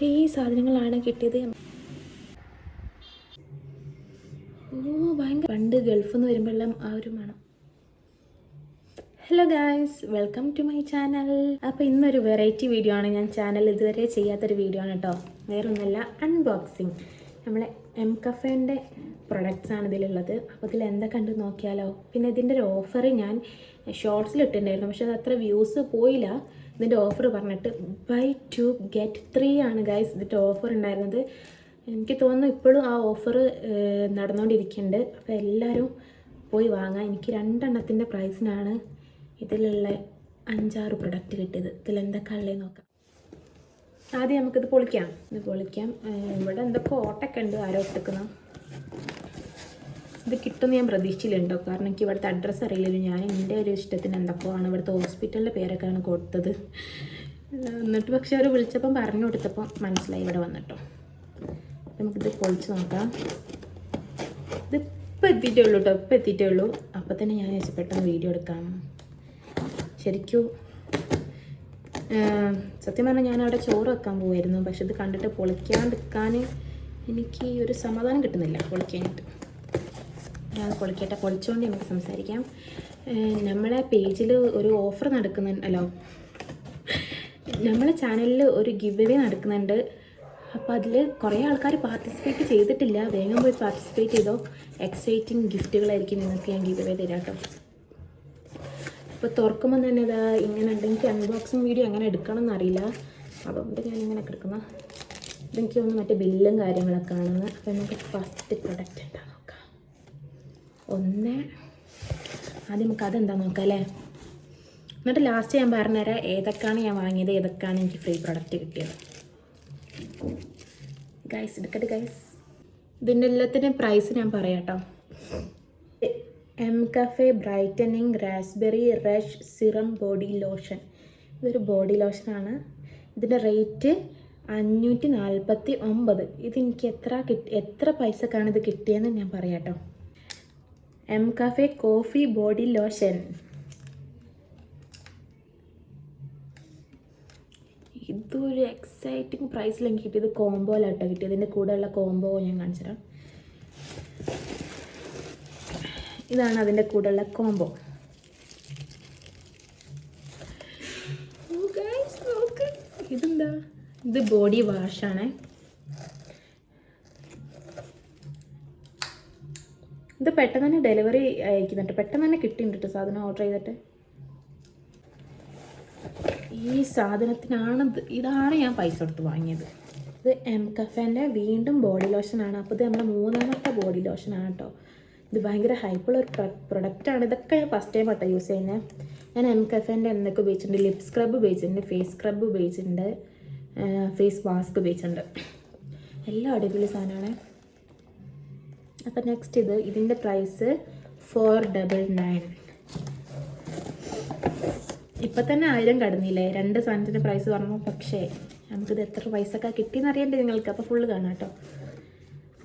ഇത്രയും സാധനങ്ങളാണ് കിട്ടിയത്. ഓ ഭയങ്കര പണ്ട് ഗൾഫിൽ നിന്ന് വരുമ്പോഴെല്ലാം ആ ഒരു മണം. Hello guys welcome to my channel അപ്പോൾ ഇന്നൊരു വെറൈറ്റി വീഡിയോ ആണ്. ഞാൻ ചാനൽ ഇതുവരെ ചെയ്യാത്തൊരു വീഡിയോ ആണ് കേട്ടോ വേറൊന്നുമല്ല അൺബോക്സിങ് നമ്മളെ എം കഫേന്റെ പ്രൊഡക്ട്സ് ആണ് ഇതിലുള്ളത്. അപ്പോൾ ഇതിൽ എന്തൊക്കെ ഉണ്ട് നോക്കിയാലോ? പിന്നെ ഇതിന്റെ ഒരു ഓഫർ ഞാൻ ഷോർട്സിൽ ഇട്ടിട്ടുണ്ടായിരുന്നു. പക്ഷേ അത് അത്ര വ്യൂസ് പോയില്ല. ഇതിന്റെ ഓഫർ പറഞ്ഞിട്ട് ബൈ ടു ഗെറ്റ് ത്രീ ആണ് ഗൈസ് ഇതിന്റെ ഓഫർ ഉണ്ടായിരുന്നത്. എനിക്ക് തോന്നുന്നു ഇപ്പോഴും ആ ഓഫർ നടന്നുകൊണ്ടിരിക്കുന്നുണ്ട് അപ്പോൾ എല്ലാവരും പോയി വാങ്ങാം. എനിക്ക് രണ്ടെണ്ണത്തിന്റെ പ്രൈസിനാണ് ഇതിലുള്ള അഞ്ചാറ് പ്രൊഡക്റ്റ് കിട്ടിയത്. ഇതിൽ എന്തൊക്കെ നോക്കാം. ആദ്യം നമുക്കിത് പൊളിക്കാം. ഇത് പൊളിക്കാം. ഇവിടെ എന്തൊക്കെ ഓട്ടൊക്കെ ഉണ്ട് ആരോ ഇട്ടിക്കുന്ന ഇത് കിട്ടുമെന്ന് ഞാൻ പ്രതീക്ഷിച്ചില്ലുണ്ടോ കാരണം എനിക്ക് ഇവിടുത്തെ അഡ്രസ്സ് അറിയില്ലല്ലോ. ഞാൻ എന്റെ ഒരു ഇഷ്ടത്തിന് എന്തൊക്കെയാണ് ഇവിടുത്തെ ഹോസ്പിറ്റലിന്റെ പേരൊക്കെയാണ് കൊടുത്തത്. എന്നിട്ട് പക്ഷെ അവർ വിളിച്ചപ്പം പറഞ്ഞു കൊടുത്തപ്പോൾ മനസ്സിലായി ഇവിടെ വന്നിട്ടോ. നമുക്കിത് പൊളിച്ച് നോക്കാം. ഇത് ഇപ്പം എത്തിയിട്ടേ ഉള്ളൂ കേട്ടോ ഇപ്പം എത്തിയിട്ടേ ഉള്ളൂ. അപ്പം തന്നെ ഞാൻ വിചാരിച്ചു പെട്ടെന്ന് വീഡിയോ എടുക്കാം. ശരിക്കും. സത്യം പറഞ്ഞാൽ ഞാൻ അവിടെ ചോറ് വെക്കാൻ പോവായിരുന്നു. പക്ഷെ ഇത് കണ്ടിട്ട് പൊളിക്കാണ്ടിരിക്കാൻ എനിക്ക് ഒരു സമാധാനം കിട്ടുന്നില്ല പൊളിക്കാനായിട്ട്. ഞാൻ പൊളിക്കട്ടെ പൊളിച്ചുകൊണ്ട് നമുക്ക് സംസാരിക്കാം. നമ്മളെ പേജിൽ ഒരു ഓഫർ നടക്കുന്നുണ്ടല്ലോ നമ്മളെ ചാനലിൽ ഒരു ഗിവ് അവേ നടക്കുന്നുണ്ട്. അപ്പോൾ അതിൽ കുറേ ആൾക്കാർ പാർട്ടിസിപ്പേറ്റ് ചെയ്തിട്ടില്ല. വേഗം പോയി പാർട്ടിസിപ്പേറ്റ് ചെയ്തോ? എക്സൈറ്റിംഗ് ഗിഫ്റ്റുകളായിരിക്കും നിങ്ങൾക്ക് ഞാൻ ഗിവ് അവേ തരാം കേട്ടോ അപ്പോൾ തുറക്കുമ്പോൾ തന്നെ ഇതാ ഇങ്ങനെ ഉണ്ടെങ്കിൽ അൺബോക്സിങ് വീഡിയോ എങ്ങനെ എടുക്കണം എന്നറിയില്ല. അതുകൊണ്ട് ഞാൻ ഇങ്ങനെ എടുക്കുന്ന. ഇതെനിക്ക് തോന്നുന്നു മറ്റേ ബില്ലും കാര്യങ്ങളൊക്കെ ആണെന്ന്. അപ്പോൾ നമുക്ക് ഫസ്റ്റ് പ്രൊഡക്റ്റ് നോക്കാം ഒന്ന്. ആദ്യം നമുക്ക് അതെന്താ നോക്കാം അല്ലേ എന്നിട്ട് ലാസ്റ്റ് ഞാൻ പറഞ്ഞുതരാം ഏതൊക്കെയാണ് ഞാൻ വാങ്ങിയത് ഏതൊക്കെയാണ് എനിക്ക് ഫ്രീ പ്രൊഡക്റ്റ് കിട്ടിയത്. ഗൈസ് എടുക്കട്ടെ ഗൈസ് ഇതിന്റെ എല്ലാത്തിന്റെയും പ്രൈസ് ഞാൻ പറയാം കേട്ടോ M cafe brightening raspberry rush serum body lotion ഇതൊരു ബോഡി ലോഷനാണ് ഇതിന്റെ റേറ്റ് അഞ്ഞൂറ്റി നാൽപ്പത്തി ഒമ്പത് ഇതെനിക്ക് എത്ര കിട്ടി എത്ര പൈസക്കാണ് ഇത് കിട്ടിയതെന്ന് ഞാൻ പറയാം കേട്ടോ M cafe coffee body lotion. ഇതൊരു എക്സൈറ്റിംഗ് പ്രൈസിൽ എനിക്ക് കിട്ടിയത് കോംബോയിലാട്ടോ കിട്ടിയത്. ഇതിന്റെ കൂടെയുള്ള കോംബോ ഞാൻ കാണിച്ചു തരാം. ഇതാണ് അതിന്റെ കൂടെയുള്ള കോംബോ ഇതെന്താ? ഇത് ബോഡി വാഷാണ് ഇത് പെട്ടെന്ന് തന്നെ ഡെലിവറി അയക്കുന്നുണ്ട്. പെട്ടെന്ന് തന്നെ കിട്ടിയിട്ടുണ്ട് സാധനം ഓർഡർ ചെയ്തിട്ട്. ഈ സാധനത്തിനാണ് ഇത് ഇതാണ് ഞാൻ പൈസ കൊടുത്ത് വാങ്ങിയത്. ഇത് എം കഫേന്റെ വീണ്ടും ബോഡി ലോഷനാണ് അപ്പോൾ ഇത് നമ്മുടെ മൂന്നാമത്തെ ബോഡി ലോഷനാണ് കേട്ടോ ഇത് ഭയങ്കര ഹൈപ്പുള്ള ഒരു പ്രൊഡക്റ്റാണ് ഇതൊക്കെ ഞാൻ ഫസ്റ്റ് ടൈം കേട്ടോ യൂസ് ചെയ്യുന്നത് ഞാൻ എം കഫേന്റെ എന്തൊക്കെ ഉപയോഗിച്ചിട്ടുണ്ട്. ലിപ് സ്ക്രബ് ഉപയോഗിച്ചിട്ടുണ്ട്. ഫേസ് സ്ക്രബ് ഉപയോഗിച്ചിട്ടുണ്ട്. ഫേസ് മാസ്ക് ഉപയോഗിച്ചിട്ടുണ്ട്. എല്ലാം അടിപൊളി സാധനമാണ്. അപ്പം നെക്സ്റ്റ് ഇത് ഇതിന്റെ പ്രൈസ് ഫോർ ഡബിൾ നയൻ ഇപ്പം തന്നെ ആയിരം കടന്നില്ലേ? രണ്ട് സാധനത്തിന്റെ പ്രൈസ് പറഞ്ഞു. പക്ഷേ നമുക്കിത് എത്ര പൈസക്കാ കിട്ടിയെന്ന് അറിയണ്ടേ നിങ്ങൾക്ക്? അപ്പോൾ ഫുള്ള് കാണാം കേട്ടോ.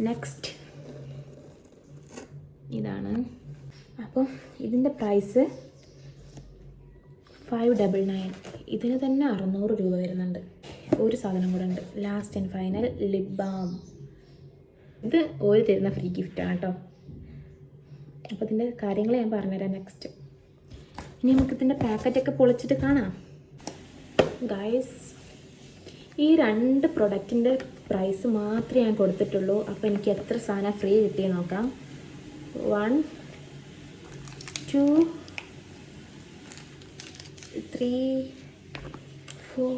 നെക്സ്റ്റ് ഇതാണ്. അപ്പോൾ ഇതിന്റെ പ്രൈസ് ഫൈവ് ഡബിൾ നയൻ ഇതിന് തന്നെ അറുന്നൂറ് രൂപ വരുന്നുണ്ട്. ഒരു സാധനം കൂടെ ഉണ്ട്. Last and final lip balm ഇത് ഓര് തരുന്ന ഫ്രീ ഗിഫ്റ്റാണ് കേട്ടോ അപ്പോൾ ഇതിന്റെ കാര്യങ്ങൾ ഞാൻ പറഞ്ഞുതരാം നെക്സ്റ്റ് ഇനി നമുക്ക് ഇതിന്റെ പാക്കറ്റൊക്കെ പൊളിച്ചിട്ട് കാണാം. ഗൈസ് ഈ രണ്ട് പ്രൊഡക്റ്റിന്റെ പ്രൈസ് മാത്രമേ ഞാൻ കൊടുത്തിട്ടുള്ളൂ. അപ്പോൾ എനിക്ക് എത്ര സാധനം ഫ്രീ കിട്ടിയെന്ന് നോക്കാം. വൺ ടു ത്രീ ഫോർ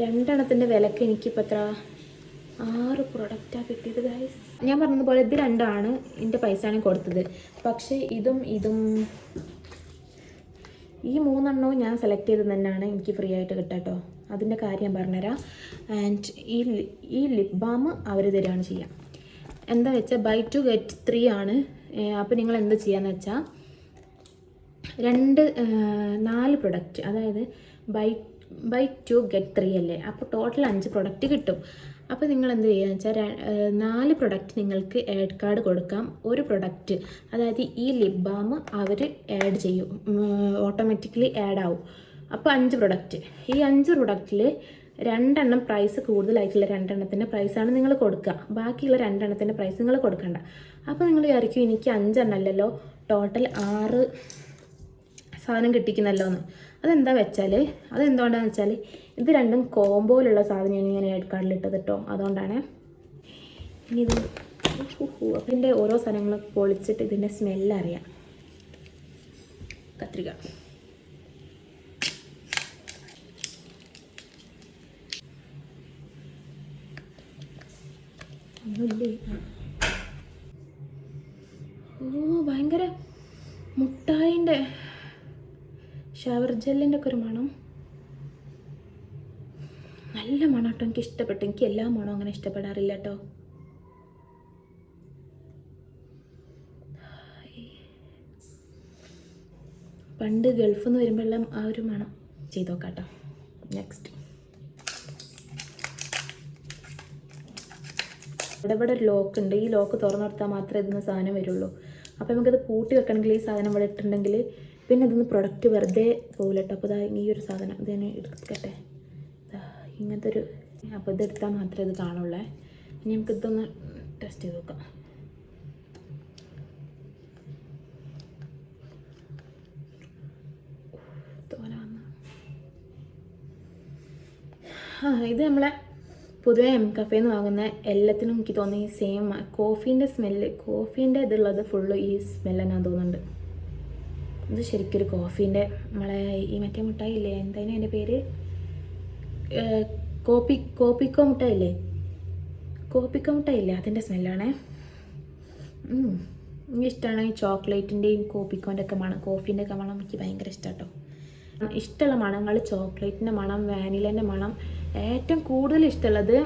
രണ്ടെണ്ണത്തിന്റെ വിലക്ക് എനിക്കിപ്പോൾ എത്ര? ആറ് പ്രൊഡക്റ്റാണ് കിട്ടിയത് ഗൈസ് ഞാൻ പറഞ്ഞതുപോലെ ഇത് രണ്ടാണ് എന്റെ പൈസയാണ് കൊടുത്തത്. പക്ഷേ ഇതും ഇതും ഈ മൂന്നെണ്ണവും ഞാൻ സെലക്ട് ചെയ്തത് തന്നെയാണ് എനിക്ക് ഫ്രീ ആയിട്ട് കിട്ടാട്ടോ. കേട്ടോ അതിന്റെ കാര്യം ഞാൻ പറഞ്ഞുതരാം. ആൻഡ് ഈ ഈ ലിപ് ബാം അവർ തരികയാണ് ചെയ്യുക എന്താ വെച്ചാൽ ബൈ ടു ഗെറ്റ് ത്രീ ആണ്. അപ്പോൾ നിങ്ങൾ എന്ത് ചെയ്യാന്ന് വെച്ചാൽ രണ്ട് നാല് പ്രൊഡക്റ്റ് അതായത് buy buy two get three അല്ലേ? അപ്പോൾ ടോട്ടൽ അഞ്ച് പ്രൊഡക്റ്റ് കിട്ടും. അപ്പോൾ നിങ്ങൾ എന്ത് ചെയ്യുക വെച്ചാൽ നാല് പ്രൊഡക്റ്റ് നിങ്ങൾക്ക് ആഡ് കാർഡ് കൊടുക്കാം. ഒരു പ്രൊഡക്റ്റ് അതായത് ഈ ലിപ് ബാം അവർ ആഡ് ചെയ്യും. ഓട്ടോമാറ്റിക്കലി ആഡ് ആവും. അപ്പോൾ അഞ്ച് പ്രൊഡക്റ്റ് ഈ അഞ്ച് പ്രൊഡക്റ്റിൽ രണ്ടെണ്ണം പ്രൈസ് കൂടുതലായിട്ടുള്ള രണ്ടെണ്ണത്തിന്റെ പ്രൈസാണ് നിങ്ങൾ കൊടുക്കുക. ബാക്കിയുള്ള രണ്ടെണ്ണത്തിന്റെ പ്രൈസ് നിങ്ങൾ കൊടുക്കണ്ട. അപ്പോൾ നിങ്ങൾ വിചാരിക്കും എനിക്ക് അഞ്ചെണ്ണം അല്ലല്ലോ ടോട്ടൽ ആറ് സാധനം കിട്ടിക്കുന്നല്ലോ എന്ന് അതെന്താ വെച്ചാൽ അതെന്തുകൊണ്ടാന്ന് വെച്ചാൽ ഇത് രണ്ടും കോമ്പോയിലുള്ള സാധനമാണ് ഞാൻ ഏഡ് കാർഡിലിട്ടത് കേട്ടോ അതുകൊണ്ടാണ് ഇനി ഇത് അപ്പം ഇതിന്റെ ഓരോ സാധനങ്ങളും പൊളിച്ചിട്ട് ഇതിന്റെ സ്മെല്ല് അറിയാം. കത്രിക. ഓ ഭയങ്കര മുട്ടായിന്റെ ഷവർ ജെല്ലിന്റെ ഒക്കെ ഒരു മണം. നല്ല മണം കേട്ടോ എനിക്ക് ഇഷ്ടപ്പെട്ടു. എനിക്ക് എല്ലാ മണവും അങ്ങനെ ഇഷ്ടപ്പെടാറില്ല കേട്ടോ പണ്ട് ഗൾഫിൽ നിന്ന് വരുമ്പോഴെല്ലാം ആ ഒരു മണം. ചെയ്ത് നോക്കാം നെക്സ്റ്റ് ഇവിടെ ഇവിടെ ഒരു ലോക്ക് ഉണ്ട്. ഈ ലോക്ക് തുറന്നു കൊടുത്താൽ മാത്രമേ ഇതിന് സാധനം വരുള്ളൂ. അപ്പോൾ നമുക്കത് പൂട്ടി വെക്കണമെങ്കിൽ ഈ സാധനം ഇവിടെ ഇട്ടിട്ടുണ്ടെങ്കിൽ പിന്നെ ഇതൊന്ന് പ്രൊഡക്റ്റ് വെറുതെ പോകില്ല കേട്ടോ അപ്പോൾ ഈ ഒരു സാധനം ഇത് ഞാൻ എടുക്കട്ടെ. ഇങ്ങനത്തെ ഒരു അപ്പോൾ ഇതെടുത്താൽ മാത്രമേ ഇത് കാണുള്ളേ. ഇനി നമുക്ക് ഇതൊന്ന് ടെസ്റ്റ് ചെയ്ത് നോക്കാം. ആ ഇത് നമ്മളെ പൊതുവെ എം കഫേന്ന് വാങ്ങുന്ന എല്ലാത്തിനും എനിക്ക് തോന്നി സെയിം കോഫീന്റെ സ്മെല്ല് കോഫീന്റെ ഇതുള്ളത് ഫുള്ള് ഈ സ്മെല്ല് തന്നെ തോന്നുന്നുണ്ട്. ഇത് ശരിക്കൊരു കോഫീന്റെ നമ്മളെ ഈ മറ്റേ മുട്ടായി ഇല്ലേ എന്തായാലും എന്റെ പേര് കോപ്പി കോപ്പിക്കോ മുട്ടായി ഇല്ലേ കോപ്പിക്കോ മുട്ടായി ഇല്ലേ അതിന്റെ സ്മെല്ലാണേ. ഉം. എനിക്ക് ഇഷ്ടമാണ് ഈ ചോക്ലേറ്റിന്റെയും കോപ്പിക്കോന്റെ ഒക്കെ മണം കോഫീന്റെ ഒക്കെ മണം എനിക്ക് ഭയങ്കര ഇഷ്ടം കേട്ടോ ഇഷ്ടമുള്ള മണങ്ങൾ ചോക്ലേറ്റിന്റെ മണം വാനിലേന്റെ മണം ഏറ്റവും കൂടുതൽ ഇഷ്ടമുള്ളത്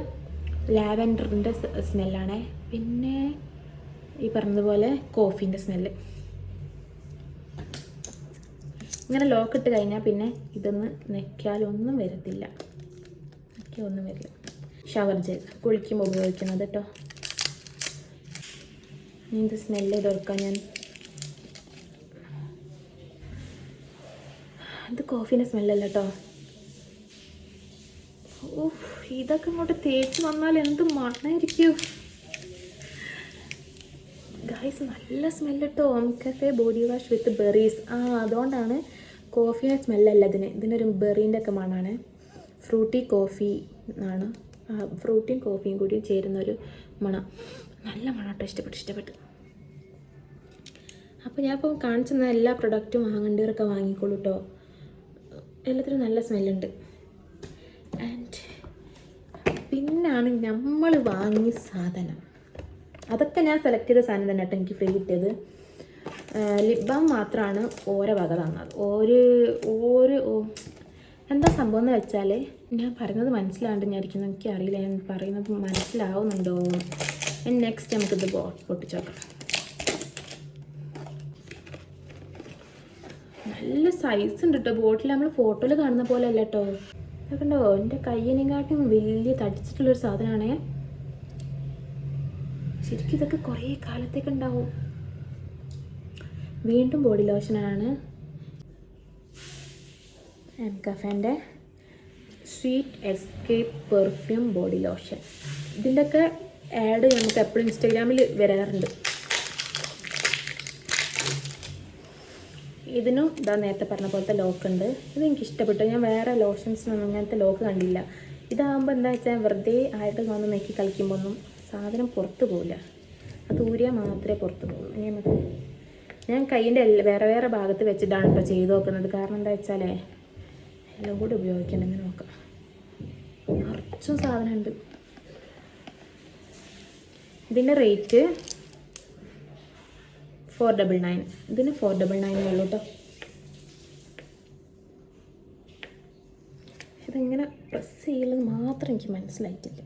ലാവൻഡറിന്റെ സ്മെല്ലാണ്. പിന്നെ ഈ പറഞ്ഞതുപോലെ കോഫീന്റെ സ്മെല്ല്. ഇങ്ങനെ ലോക്ക് ഇട്ട് കഴിഞ്ഞാൽ പിന്നെ ഇതൊന്ന് നെക്കിയാലൊന്നും വരത്തില്ല. ഒന്നും വരില്ല. ഷവർ ജെൽ കുളിക്കുമ്പോൾ ഉപയോഗിക്കുന്നത് കേട്ടോ ഇത് സ്മെല്ല് ചെയ്ത് കൊടുക്കാം ഞാൻ? ഇത് കോഫീന്റെ സ്മെല്ലല്ല കേട്ടോ ഓ ഇതൊക്കെ ഇങ്ങോട്ട് തേച്ച് വന്നാൽ എന്ത് മണ്ണായിരിക്കും ഗൈസ് നല്ല smell Om cafe body wash with berries ആ അതുകൊണ്ടാണ് കോഫിയുടെ സ്മെല്ലല്ല ഇതിന്. ഇതിനൊരു ബെറീന്റെ ഒക്കെ മണമാണ് ഫ്രൂട്ടി കോഫി ആണ്. ഫ്രൂട്ടിയും കോഫിയും കൂടി ചേരുന്ന ഒരു മണം. നല്ല മണം കേട്ടോ ഇഷ്ടപ്പെട്ടു ഇഷ്ടപ്പെട്ടു. അപ്പോൾ ഞാൻ ഇപ്പോൾ കാണിച്ചു തന്ന എല്ലാ പ്രൊഡക്റ്റും വാങ്ങേണ്ടവരൊക്കെ വാങ്ങിക്കോളൂ കേട്ടോ എല്ലാത്തിനും നല്ല സ്മെല്ലുണ്ട് ആൻഡ് പിന്നാണ് നമ്മൾ വാങ്ങിയ സാധനം. അതൊക്കെ ഞാൻ സെലക്ട് ചെയ്ത സാധനം തന്നെ കേട്ടോ എനിക്ക് ഫ്രീ കിട്ടിയത്. ലിപ് ബാം മാത്രമാണ് ഓരോ വക തന്നത് ഒരു ഒരു എന്താ സംഭവം എന്ന് വെച്ചാൽ ഞാൻ പറയുന്നത് മനസ്സിലാണ്ട് ഞാൻ ഇരിക്കുന്നത് എനിക്ക് അറിയില്ല ഞാൻ പറയുന്നത് മനസ്സിലാവുന്നുണ്ടോ നെക്സ്റ്റ് നമുക്കിത് ബോ പൊട്ടിച്ചോക്കാം. നല്ല സൈസ് ഉണ്ട് കേട്ടോ ബോട്ടിൽ നമ്മൾ ഫോട്ടോയിൽ കാണുന്ന പോലെ അല്ല കേട്ടോ കണ്ടോ? എന്റെ കയ്യിനെക്കാട്ടും വലിയ തടിച്ചിട്ടുള്ളൊരു സാധനമാണേ ശരിക്കും ഇതൊക്കെ കുറേ കാലത്തേക്ക് ഉണ്ടാവും. വീണ്ടും ബോഡി ലോഷനാണ് M കഫേന്റെ sweet escape perfume body lotion ഇതിന്റെയൊക്കെ ആഡ് നമുക്ക് എപ്പോഴും ഇൻസ്റ്റാഗ്രാമിൽ വരാറുണ്ട്. ഇതിനും ഇതാ നേരത്തെ പറഞ്ഞ പോലത്തെ ലോക്ക് ഉണ്ട്. ഇത് എനിക്ക് ഇഷ്ടപ്പെട്ടു. ഞാൻ വേറെ ലോഷൻസിനൊന്നും അങ്ങനത്തെ ലോക്ക് കണ്ടില്ല. ഇതാകുമ്പോൾ എന്താ വെച്ചാൽ വെറുതെ ആയിട്ട് വന്ന് നോക്കി കളിക്കുമ്പോൾ ഒന്നും സാധനം പുറത്ത് പോവില്ല. അത് ഊരിയാൽ മാത്രമേ പുറത്ത് പോകുള്ളൂ ഇനി നമുക്ക് ഞാൻ കൈയിന്റെ വേറെ വേറെ ഭാഗത്ത് വെച്ചിട്ടാണ് ഇപ്പോൾ ചെയ്ത് നോക്കുന്നത്. കാരണം എന്താ വെച്ചാലേ എല്ലാം കൂടി ഉപയോഗിക്കണമെങ്കിൽ നോക്കാം. നിറച്ചും സാധനമുണ്ട്. ഇതിന്റെ റേറ്റ് ഫോർ ഡബിൾ നയൻ ഇതിന് ഫോർ ഡബിൾ നയൻ ഉള്ളൂ കേട്ടോ ഇതെങ്ങനെ പ്രസ് ചെയ്യുന്നത് മാത്രം എനിക്ക് മനസ്സിലായിട്ടില്ല.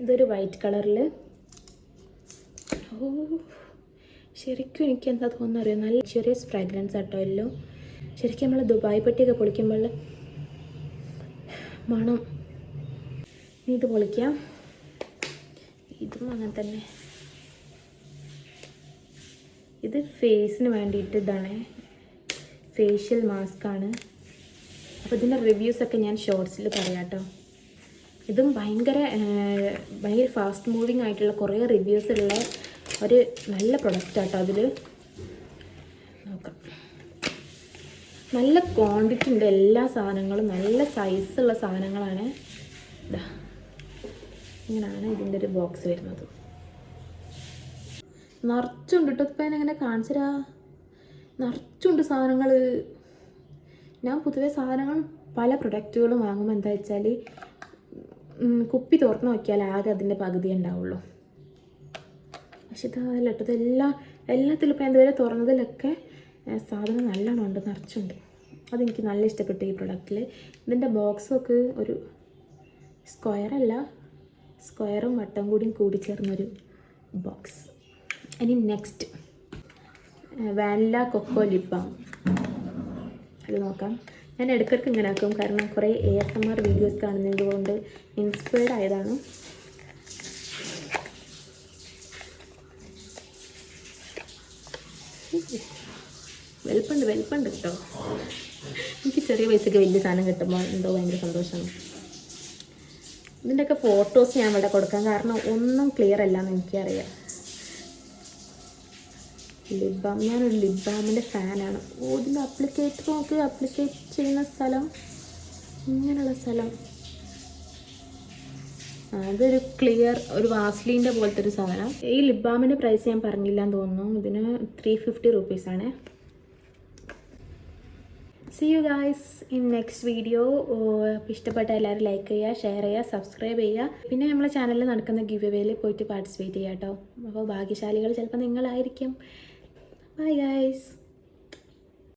ഇതൊരു വൈറ്റ് കളറിൽ ഓ ശരിക്കും എനിക്ക് എന്താ തോന്നുന്നു അറിയാം നല്ല ചെറിയസ് ഫ്രാഗ്രൻസ് ആട്ടോ എല്ലോ. ശരിക്കും നമ്മൾ ദുബായ് പട്ടിയൊക്കെ പൊളിക്കുമ്പോൾ മണം. നീ ഇത് പൊളിക്കാം. ഇതും അങ്ങനെ തന്നെ. ഇത് ഫേസിന് വേണ്ടിയിട്ട് ഇതാണ് ഫേഷ്യൽ മാസ്ക് ആണ്. അപ്പോൾ ഇതിന്റെ റിവ്യൂസൊക്കെ ഞാൻ ഷോർട്സിൽ പറയാം കേട്ടോ ഇതും ഭയങ്കര ഭയങ്കര ഫാസ്റ്റ് മൂവിങ് ആയിട്ടുള്ള കുറേ റിവ്യൂസ് ഉള്ള ഒരു നല്ല പ്രൊഡക്റ്റ് ആട്ടോ അതിൽ നോക്കാം. നല്ല ക്വാണ്ടിറ്റി ഉണ്ട് എല്ലാ സാധനങ്ങളും നല്ല സൈസുള്ള സാധനങ്ങളാണ്. ഇങ്ങനെയാണ് ഇതിന്റെ ഒരു ബോക്സ് വരുന്നത്. നിറച്ചുണ്ട് കേട്ടോ ഇപ്പം എങ്ങനെ കാണിച്ചരാ. നിറച്ചുണ്ട് സാധനങ്ങൾ ഞാൻ പൊതുവേ സാധനങ്ങൾ പല പ്രൊഡക്റ്റുകളും വാങ്ങുമ്പോൾ എന്താ വെച്ചാൽ കുപ്പി തുറന്നു നോക്കിയാൽ ആകെ അതിന്റെ പകുതി ഉണ്ടാവുള്ളൂ. പക്ഷെ ഇതല്ല കേട്ടോ ഇതെല്ലാം എല്ലാത്തിലും ഇപ്പം എന്തുവരെ തുറന്നതിലൊക്കെ സാധനം നല്ലോണം ഉണ്ട് നിറച്ചുണ്ട്. അതെനിക്ക് നല്ല ഇഷ്ടപ്പെട്ടു ഈ പ്രൊഡക്റ്റിൽ ഇതിന്റെ ബോക്സൊക്കെ ഒരു സ്ക്വയറല്ല സ്ക്വയറും വട്ടം കൂടിയും കൂടി ചേർന്നൊരു ബോക്സ് ഇനി നെക്സ്റ്റ് വാനില കൊക്കോ ലിപ്പാം അത് നോക്കാം. ഞാൻ ഇടയ്ക്കിടയ്ക്ക് ഇങ്ങനെ ആക്കും. കാരണം കുറേ A S M R videos കാണുന്നത് കൊണ്ട് ഇൻസ്പയർഡ് ആയതാണ്. വലിപ്പുണ്ട് വലിപ്പുണ്ട് കേട്ടോ. എനിക്ക് ചെറിയ പൈസയ്ക്ക് വലിയ സാധനം കിട്ടുമ്പോൾ എന്തോ ഭയങ്കര സന്തോഷമാണ്. ഇതിന്റെയൊക്കെ ഫോട്ടോസ് ഞാൻ ഇവിടെ കൊടുക്കാം. കാരണം ഒന്നും ക്ലിയർ അല്ല എന്ന് എനിക്കറിയാം. ലിപ് ബാം ഞാനൊരു ലിപ് ബാമിന്റെ ഫാനാണ് ഓ ഇതിന്റെ അപ്ലിക്കേറ്റർ നോക്കി. അപ്ലിക്കേറ്റ് ചെയ്യുന്ന സ്ഥലം. ഇങ്ങനെയുള്ള സ്ഥലം. അതൊരു ക്ലിയർ ഒരു വാസ്ലിന്റെ പോലത്തെ ഒരു സാധനം. ഈ ലിപ് ബാമിന്റെ പ്രൈസ് ഞാൻ പറഞ്ഞില്ല എന്ന് തോന്നുന്നു. ഇതിന് ത്രീ ഫിഫ്റ്റി റുപ്പീസാണ് see you guys in next video ഇഷ്ടപ്പെട്ട എല്ലാവരും ലൈക്ക് ചെയ്യുക ഷെയർ ചെയ്യുക സബ്സ്ക്രൈബ് ചെയ്യുക. പിന്നെ നമ്മളെ ചാനലിൽ നടക്കുന്ന ഗിവ് എവേയിൽ പോയിട്ട് പാർട്ടിസിപ്പേറ്റ് ചെയ്യാം കേട്ടോ. അപ്പോൾ ഭാഗ്യശാലികൾ ചിലപ്പോൾ നിങ്ങളായിരിക്കും. Bye guys